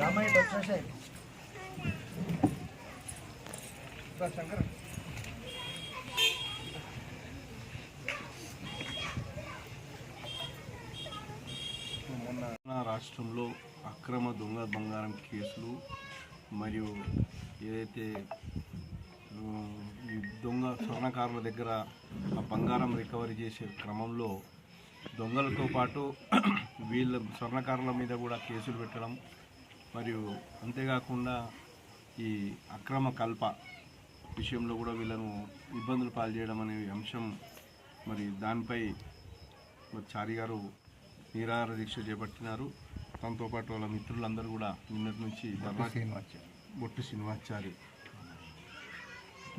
రామయ్య ఇటు వచ్చేసాయి రా, శంకర్ రాష్ట్రంలో అక్రమ దొంగ బంగారం కేసులు మరియు ఏదైతే ఈ దొంగ స్వర్ణకారుల దగ్గర ఆ బంగారం రికవరీ చేసే క్రమంలో దొంగలతో పాటు వీళ్ళ స్వర్ణకారుల మీద కూడా కేసులు పెట్టడం మరియు అంతేకాకుండా ఈ అక్రమ కల్ప విషయంలో కూడా వీళ్ళను ఇబ్బందులు పాల్చేయడం అనే అంశం మరి దానిపై చారి గారు నిరాహార దీక్ష చేపట్టినారు. తనతో పాటు వాళ్ళ మిత్రులందరూ కూడా నిన్నటి నుంచి ధర్నా బొట్టు శ్రీనివాచారి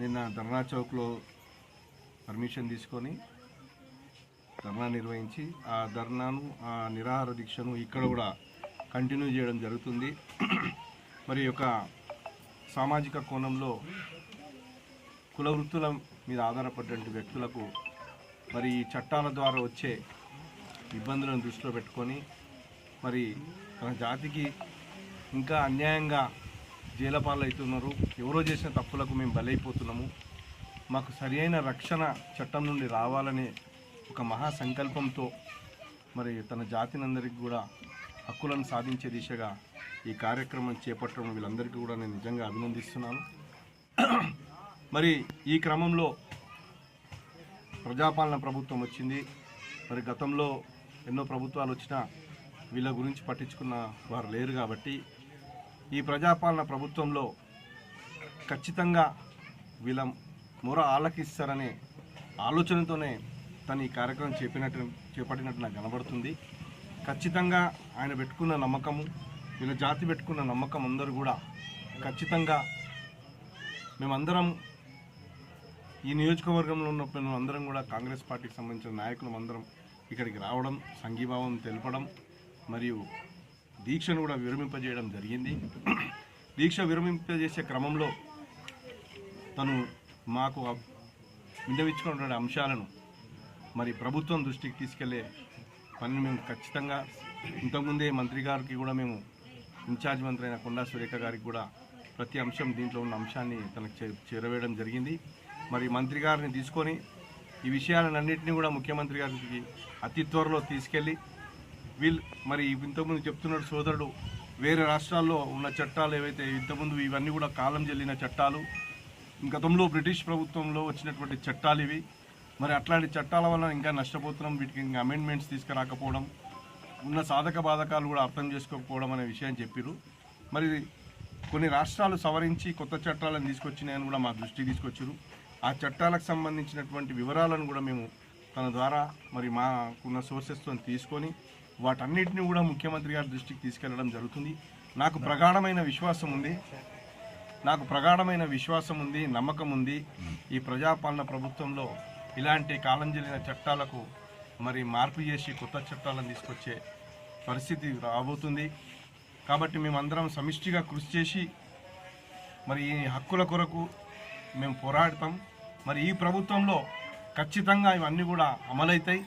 నిన్న ధర్నా చౌక్లో పర్మిషన్ తీసుకొని ధర్నా నిర్వహించి ఆ ధర్నాను ఆ నిరాహార దీక్షను ఇక్కడ కూడా కంటిన్యూ చేయడం జరుగుతుంది. మరి యొక్క సామాజిక కోణంలో కుల వృత్తుల మీద ఆధారపడ్డ వ్యక్తులకు మరి ఈ చట్టాల ద్వారా వచ్చే ఇబ్బందులను దృష్టిలో పెట్టుకొని మరి మన జాతికి ఇంకా అన్యాయంగా జైలపాలు అవుతున్నారు ఎవరో చేసిన తప్పులకు మేము బలైపోతున్నాము. మాకు సరియైన రక్షణ చట్టం నుండి రావాలనే ఒక మహా సంకల్పంతో మరి తన జాతినందరికీ కూడా హక్కులను సాధించే దిశగా ఈ కార్యక్రమం చేపట్టడం వీళ్ళందరికీ కూడా నేను నిజంగా అభినందిస్తున్నాను. మరి ఈ క్రమంలో ప్రజాపాలన ప్రభుత్వం వచ్చింది. మరి గతంలో ఎన్నో ప్రభుత్వాలు వచ్చినా వీళ్ళ గురించి పట్టించుకున్న వారు లేరు కాబట్టి ఈ ప్రజాపాలన ప్రభుత్వంలో ఖచ్చితంగా వీళ్ళ మొర ఆలకిస్తారనే ఆలోచనతోనే తను ఈ కార్యక్రమం చేపినట్టు చేపట్టినట్టు నాకు కనబడుతుంది. ఖచ్చితంగా ఆయన పెట్టుకున్న నమ్మకము వీళ్ళ జాతి పెట్టుకున్న నమ్మకం అందరూ కూడా ఖచ్చితంగా మేమందరం ఈ నియోజకవర్గంలో ఉన్న మేము అందరం కూడా కాంగ్రెస్ పార్టీకి సంబంధించిన నాయకులం అందరం ఇక్కడికి రావడం సంఘీభావం తెలపడం మరియు దీక్షను కూడా విరమింపజేయడం జరిగింది. దీక్ష విరమింపజేసే క్రమంలో తను మాకు విన్నవించుకున్న అంశాలను మరి ప్రభుత్వం దృష్టికి తీసుకెళ్ళే పనిని మేము ఖచ్చితంగా ఇంతకుముందే మంత్రి గారికి కూడా మేము ఇన్ఛార్జ్ మంత్రి అయిన కొండా సురేఖ గారికి కూడా ప్రతి అంశం దీంట్లో ఉన్న అంశాన్ని తనకు చే- చేరవేయడం జరిగింది. మరి మంత్రి గారిని తీసుకొని ఈ విషయాలన్నింటినీ కూడా ముఖ్యమంత్రి గారికి అతి త్వరలో తీసుకెళ్ళి వీళ్ళు మరి ఇంతకుముందు చెప్తున్నాడు సోదరుడు వేరే రాష్ట్రాల్లో ఉన్న చట్టాలు ఏవైతే ఇంతకుముందు ఇవన్నీ కూడా కాలం చెల్లిన చట్టాలు గతంలో బ్రిటిష్ ప్రభుత్వంలో వచ్చినటువంటి చట్టాలు ఇవి. మరి అట్లాంటి చట్టాల వల్ల ఇంకా నష్టపోతున్నాం వీటికి ఇంకా అమెండ్మెంట్స్ తీసుకురాకపోవడం ఉన్న సాధక బాధకాలు కూడా అర్థం చేసుకోకపోవడం అనే విషయం చెప్పారు మరి కొన్ని రాష్ట్రాలు సవరించి కొత్త చట్టాలను తీసుకొచ్చినాయని కూడా మా దృష్టికి తీసుకొచ్చారు ఆ చట్టాలకు సంబంధించినటువంటి వివరాలను కూడా మేము తన ద్వారా మరి మాకున్న సోర్సెస్తో తీసుకొని వాటన్నిటిని కూడా ముఖ్యమంత్రి గారి దృష్టికి తీసుకెళ్ళడం జరుగుతుంది. నాకు ప్రగాఢమైన విశ్వాసం ఉంది. నాకు ప్రగాఢమైన విశ్వాసం ఉంది నమ్మకం ఉంది. ఈ ప్రజాపాలన ప్రభుత్వంలో ఇలాంటి కాలం జరిగిన చట్టాలకు మరి మార్పు చేసి కొత్త చట్టాలను తీసుకొచ్చే పరిస్థితి రాబోతుంది. కాబట్టి మేమందరం సమిష్టిగా కృషి చేసి మరి ఈ హక్కుల కొరకు మేము పోరాడతాం. మరి ఈ ప్రభుత్వంలో ఖచ్చితంగా ఇవన్నీ కూడా అమలవుతాయి.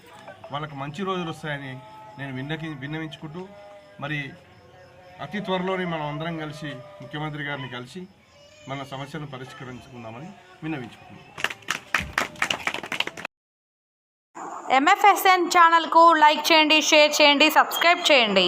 వాళ్ళకి మంచి రోజులు వస్తాయని నేను విన్నకి విన్నవించుకుంటూ మరి అతి త్వరలోనే మనం అందరం కలిసి ముఖ్యమంత్రి గారిని కలిసి మన సమస్యను పరిష్కరించుకుందామని విన్నవించుకుంటున్నాం. ఎంఎఫ్ఎస్ఎన్ ఛానల్కు లైక్ చేయండి షేర్ చేయండి సబ్స్క్రైబ్ చేయండి.